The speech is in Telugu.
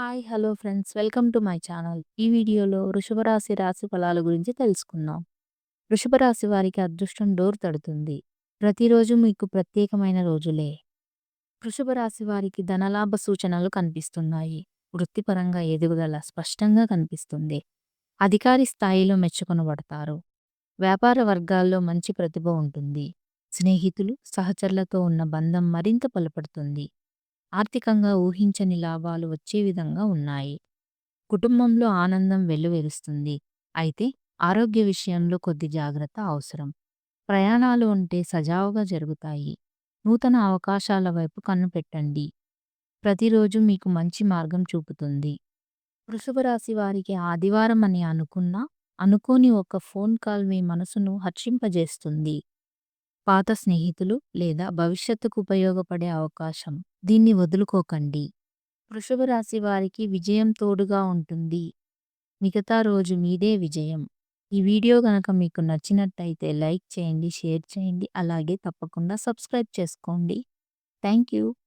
Hi! Hello friends. Welcome to my channel. ఈ వీడియోలో వృషభరాశి రాశి, ఫలాల గురించి తెలుసుకుందాం. వృషభరాశి వారికి అదృష్టం డోర్ తడుతుంది. ప్రతిరోజు మీకు ప్రత్యేకమైన రోజులే. వృషభరాశి వారికి ధనలాభ సూచనలు కనిపిస్తున్నాయి. వృత్తిపరంగా ఎదుగుదల స్పష్టంగా కనిపిస్తుంది. అధికారి స్థాయిలో మెచ్చుకొనబడతారు. వ్యాపార వర్గాల్లో మంచి ప్రతిభ ఉంటుంది. స్నేహితులు, సహచరులతో ఉన్న బంధం మరింత బలపడుతుంది. ఆర్థికంగా ఊహించని లాభాలు వచ్చే విధంగా ఉన్నాయి. కుటుంబంలో ఆనందం వెల్లువెరుస్తుంది. అయితే ఆరోగ్య విషయంలో కొద్ది జాగ్రత్త అవసరం. ప్రయాణాలు ఉంటే సజావుగా జరుగుతాయి. నూతన అవకాశాల వైపు కన్నుపెట్టండి. ప్రతిరోజు మీకు మంచి మార్గం చూపుతుంది. వృషభ రాశి వారికి ఆదివారం అని అనుకున్నా, అనుకోని ఒక ఫోన్ కాల్ మీ మనసును హర్షింపజేస్తుంది. పాత స్నేహితులు లేదా భవిష్యత్తుకు ఉపయోగపడే అవకాశం. దీన్ని వదులుకోకండి. వృషభ రాశి వారికి విజయం తోడుగా ఉంటుంది. మిగతా రోజు మీదే విజయం. ఈ వీడియో గనక మీకు నచ్చినట్టయితే లైక్ చేయండి, షేర్ చేయండి. అలాగే తప్పకుండా సబ్స్క్రైబ్ చేసుకోండి. Thank you.